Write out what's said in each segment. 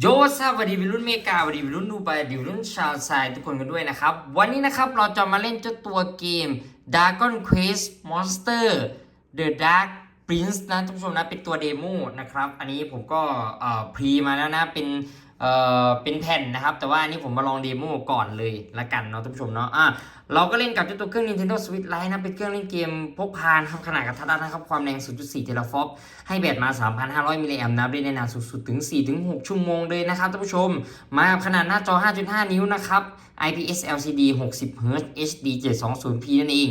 โยสวัสดีวิรุ่นเมกาสวัสดีวิรุ่นดูไบสวัสดีวิรุ่นชาวไซทุกคนกันด้วยนะครับ วันนี้นะครับเราจะมาเล่นเจ้าตัวเกม Dragon Quest Monster The Dark Prince นะท่านผู้ชมนะเป็นตัวเดโมนะครับ อันนี้ผมก็เอ่อพรีมาแล้วนะเป็น เอ่อเป็นแผ่นนะครับ แต่ว่านี่ผมมาลองเดโมก่อนเลยละกันเนาะท่านผู้ชมเนาะอะเราก็เล่นกับเจ้าตัวเครื่อง Nintendo Switch Lite นะเป็นเครื่องเล่นเกมพกพานะครับขนาดกระทัดรัดนะครับความแรง 0.4 เทราฟอปให้แบตมา 3,500 มิลลิแอมป์นะเล่นได้ในนานสุดๆถึง 4-6 ชั่วโมงเลยนะครับท่านผู้ชม มาขนาดหน้าจอ 5.5 นิ้วนะครับ IPS LCD 60 Hz HD 720p นั่นเอง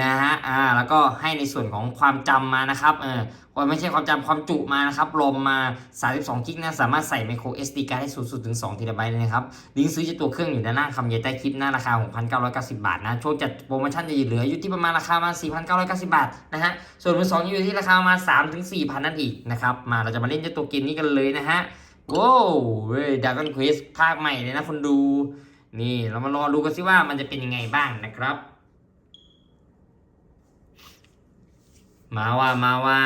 นะฮะ อ่า แล้วก็ให้ในส่วนของความจำมานะครับ เออไม่ใช่ความจำความจุมานะครับรอมมา 32กิกนะ สามารถใส่ micro SD card ได้สูงสุดถึง2 t b เลยนะครับ ลิงก์ซื้อจะตัวเครื่องอยู่ด้านล่างคำใหญ่ใต้คลิปหน้าราคา 6,990 บาทนะ ช่วงจัดโปรโมชั่นจะเหลืออยู่ที่ประมาณราคามา 4,990 บาทนะฮะ ส่วนมือสองอยู่ที่ราคามา3ถึง4,000 นั่นอีกนะครับ มาเราจะมาเล่นเจ้าตัวเกมนี้กันเลยนะฮะ โว้วเว้ยดากอนควิสภาคใหม่เลยนะคนดู นี่เรามารอดูกันสิว่ามันจะเป็นยังไงบ้างนะครับ มาว่ามาว่า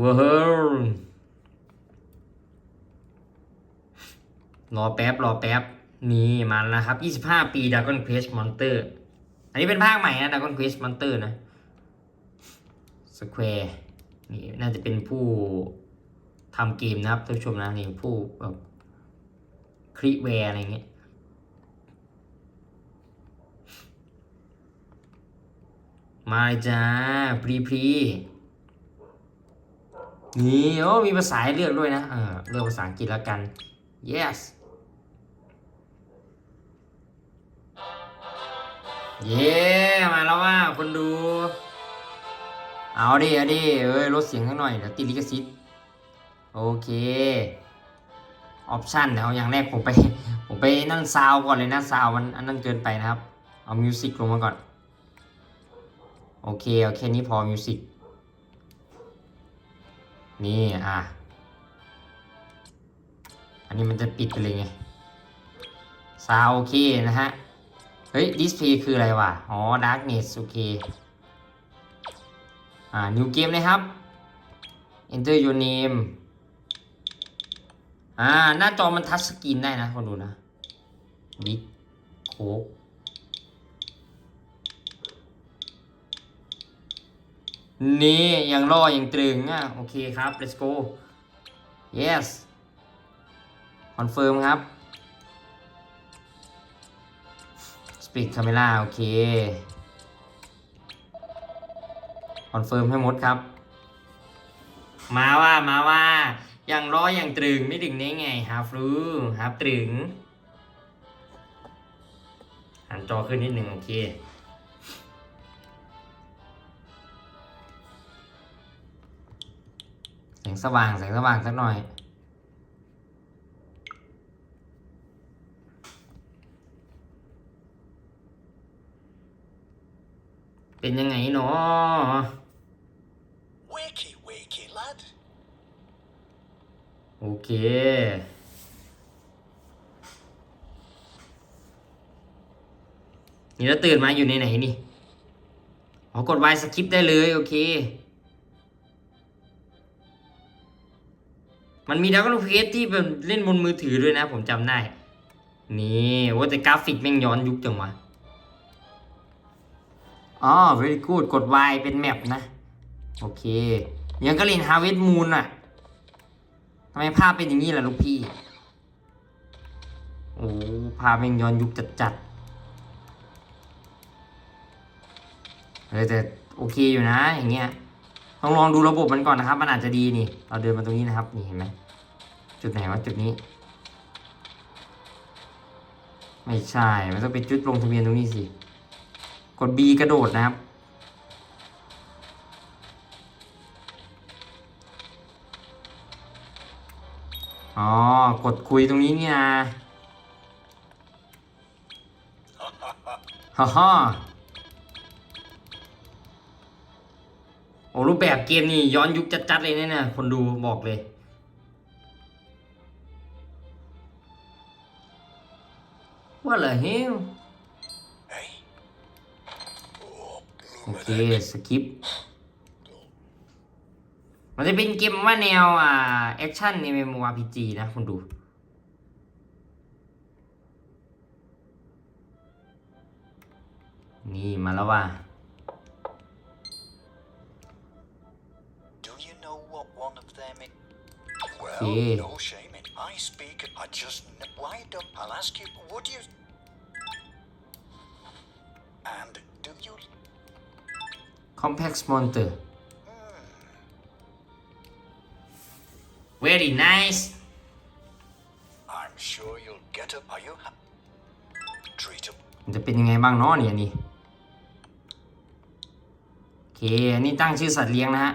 ว้าวรอแป๊บรอแป๊บนี่มาแล้วนะครับ 25 ปี Dragon Quest Monster อันนี้เป็นภาคใหม่นะ Dragon Quest Monster นะ Square นี่น่าจะเป็นผู้ทำเกมนะครับท่านผู้ชมนะนี่ผู้แบบครีแวร์อะไรเงี้ย มาเลยจ้าพรีพรีนี่โอ้มีภาษาให้เลือกด้วยนะเออเลือกภาษาอังกฤษแล้วกัน yes เย้มาแล้วว่าคนดู เอาดิเอาดิเอ้ยลดเสียงให้หน่อยเดี๋ยวติดลิขสิทธิ์โอเคออปชันเดี๋ยวอย่างแรกผมไป ผมไปนั่นซาวก่อนเลยนะซาวมันอันนั้นเกินไปนะครับ เอามิวสิกลงมาก่อน โอเคเอาแค่นี้พอมิวสิกนี่อะ อันนี้มันจะปิดไปเลยไงซาโอเคนะฮะ เฮ้ยดิสเพย์คืออะไรวะ อ๋อ darkness โอเค อ่า new game เลยครับ enter your name อ่า หน้าจอมันทัชสกรีนได้นะคนดูนะบิ๊กโคก นี่ยังรอยังตรึงอะโอเคครับ let's go yes confirm ครับ speed camera โอเคคอนเฟิร์มให้หมดครับ มาว่ามาว่าย่างร้อยอย่างตรึงไม่ถึงได้ไงฮาฟรูฮาฟตรึงหันจอขึ้นนิดหนึ่งโอเค งสว่างแสงสว่างสักหน่อย เป็นยังไงเนาะ Wakey, wakey, lad. โอเค นี่แล้วตื่นมาอยู่ในไหนนี่ อ๋อกด Y สคิปได้เลย โอเค มันมีดาวน์เพจที่เป็นเล่นบนมือถือด้วยนะ ผมจำได้ นี่ว่าแต่กราฟิกแม่งย้อนยุคจังวะอ๋อ very good กด Y เป็นแมปนะ โอเค ยังก็เล่น Harvest Moon อะทำไมภาพเป็นอย่างนี้ล่ะลูกพี่ โอ้ภาพแม่งย้อนยุคจัดๆเฮ้ยแต่โอเคอยู่นะอย่างเงี้ย ต้องลองดูระบบมันก่อนนะครับ มันอาจจะดีนี่ เราเดินมาตรงนี้นะครับ นี่เห็นไหมจุดไหนวะจุดนี้ ไม่ใช่ มันต้องเป็นจุดลงทะเบียนตรงนี้สิ กด B กระโดดนะครับ อ๋อ กดคุยตรงนี้นี่นะฮ่าฮ่า โอ้รูปแบบเกมนี่ย้อนยุคจัดๆเลยเนี่ยนะคนดูบอกเลย ว่าเหรอเฮล Hey? Oh, โอเคสกิปมันจะเป็นเกมว่าแนวอ่าแอคชั่นใน MMORPG นะคุณดูนี่มาแล้วว่า Well, Yeah. no shame in I speak. I just kn- wind up. I'll ask you. Would you? And do you? Complex Monster very nice I'm sure you'll get up. Are you? Ha- treat 'em. มันจะเป็นยังไงบ้างเนาะเนี่ยอันนี่โอเคอันนี้ตั้งชื่อสัตว์เลี้ยงนะฮะ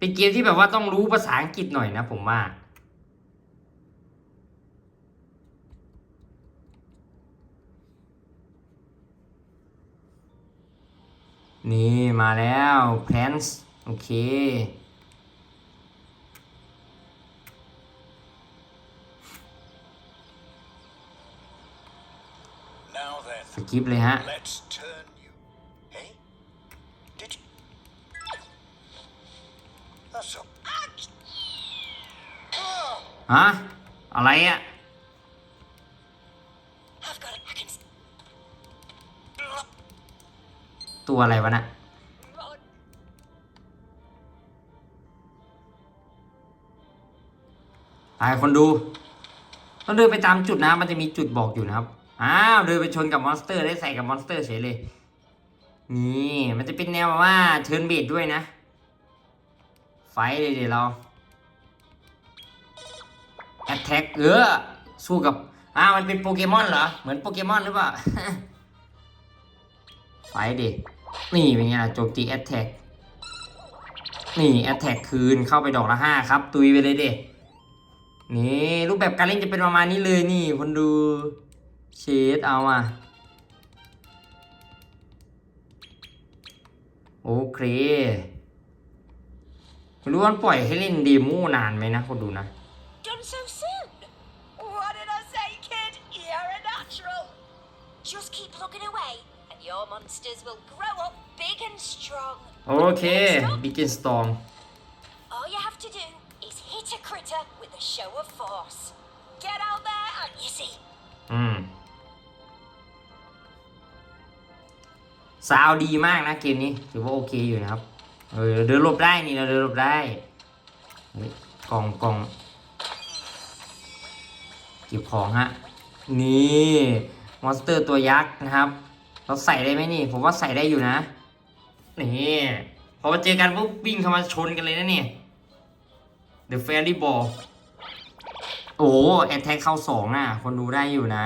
เป็นเกมที่แบบว่าต้องรู้ภาษาอังกฤษหน่อยนะผมว่านี่มาแล้ว plants โอเค now then. สกิปเลยฮะ ฮะอะไรอะตัวอะไรวะน่ะไปคนดู ต้องเดินไปตามจุดนะ มันจะมีจุดบอกอยู่นะครับ อ้าวเดินไปชนกับมอนสเตอร์ได้ใส่กับมอนสเตอร์เฉยเลย นี่ มันจะเป็นแนวว่าเทิร์นเบดด้วยนะ ไฟเลยเดี๋ยวเราแอตแทกเออสู้กับอ้าวมันเป็นโปเกมอนเหรอ เหมือนโปเกมอนหรือเปล่า ไฟดิ นี่เป็นไงโจมตีแอตแทกนี่แอตแทกคืนเข้าไปดอกละห้าครับ ตุยไปเลยเด็นี่รูปแบบการเล่นจะเป็นประมาณนี้เลยนี่คนดูเชดเอาอะโอเค ไม่รู้ว่ามันปล่อยให้เล่นเดโมนานไหมนะคนดูนะ Done so soon? What did I say, kid? You're a natural. Just keep plugging away, and your monsters will grow up big and strong. โอเค begin storm All you have to do is hit a critter with a show of force. Get out there and you see. อืมซาวด์ดีมากนะเกมนี้ถือว่าโอเคอยู่นะครับ เออเดินหลบได้นี่เราเดินหลบได้กล่องกล่องเก็บของฮะ นี่มอนสเตอร์ตัวยักษ์นะครับ เราใส่ได้ไหมนี่ ผมว่าใส่ได้อยู่นะ นี่พอมาเจอกันปุ๊บวิ่งเข้ามาชนกันเลยนะเนี่ย The Fairy Ball โอ้แอตแทกเข้าสองน่ะ คนดูได้อยู่นะ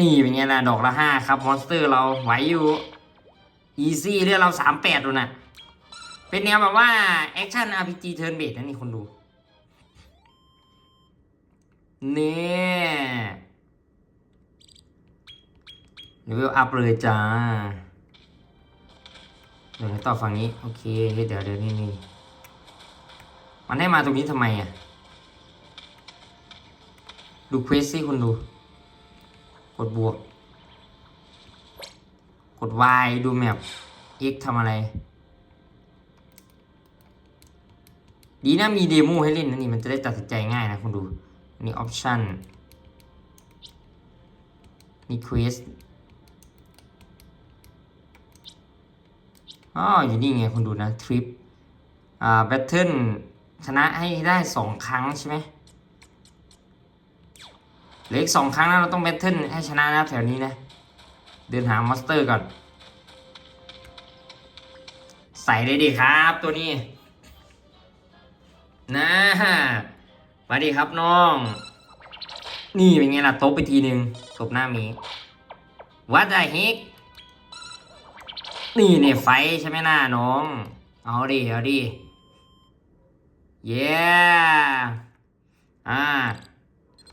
นี่เป็นไงล่ะ ดอกละห้าครับ มอนสเตอร์เราไหวอยู่ อีซี่เรื่องเราสามแปดดูนะ เป็นแนวแบบว่าแอคชั่น RPG Turn Based นะนี่คนดูเนี่ยเลเวลอัพเลยจ้าเดี๋ยวให้ต่อฝั่งนี้ โอเค เดี๋ยวเดี๋ยวนี่นี่มันให้มาตรงนี้ทำไมอะ ดูเควสสิคุณดู กดบวก กด Y ดูแมป X ทำอะไร ดีนะมีเดโมให้เล่นนะนี่มันจะได้ตัดสินใจง่ายนะคุณดู นี่ออปชั่นนี่ควสอ๋ออยู่นี่ไงคุณดูนะทริปอ่าแบทเทิลชนะให้ได้สองครั้งใช่ไหมเหลืออีกสองครั้งนะเราต้องแบทเทิลให้ชนะนะแถวนี้นะ เดินหามอนสเตอร์ก่อน ใส่เลยดิครับตัวนี้นะมาดิครับน้อง นี่เป็นไงล่ะตบไปทีหนึ่งตบหน้ามีวัดไดเฮกนี่เนี่ยไฟใช่ไหมหน้าน้อง เอาดิเอาดิเย้อ่า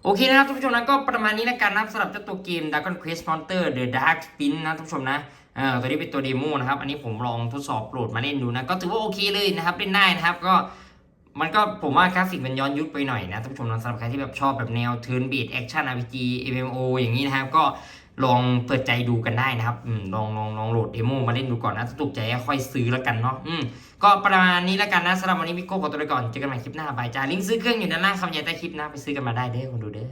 โอเคนะครับทุกผู้ชมนะก็ประมาณนี้แล้วกันนะครับสำหรับเจ้าตัวเกม Dragon Quest Monster The Dark Spin นะทุกผู้ชมนะเออตัวนี้เป็นตัวเดโมนะครับ อันนี้ผมลองทดสอบโหลดมาเล่นดูนะ ก็ถือว่าโอเคเลยนะครับเล่นได้นะครับก็มันก็ผมว่ากราฟิกมันย้อนยุคไปหน่อยนะท่านผู้ชมนะสำหรับใครที่แบบชอบแบบแนวธูร์บีดแอคชั่นอาร์พีจีเอ็มโออย่างนี้นะครับก็ ลองเปิดใจดูกันได้นะครับอลองลองลองโหลดเดโมมาเล่นดูก่อนนะถ้าถูกใจก็ค่อยซื้อแล้วกันเนาะอืมก็ประมาณนี้แล้วกันนะสำหรับวันนี้พี่โก้ขอตัวไปก่อนเจอกันใหม่คลิปหน้าบายจ้าลิงก์ซื้อเครื่องอยู่ด้านล่างคำยันใต้คลิปนะไปซื้อกันมาได้เด้อคนดูเด้อ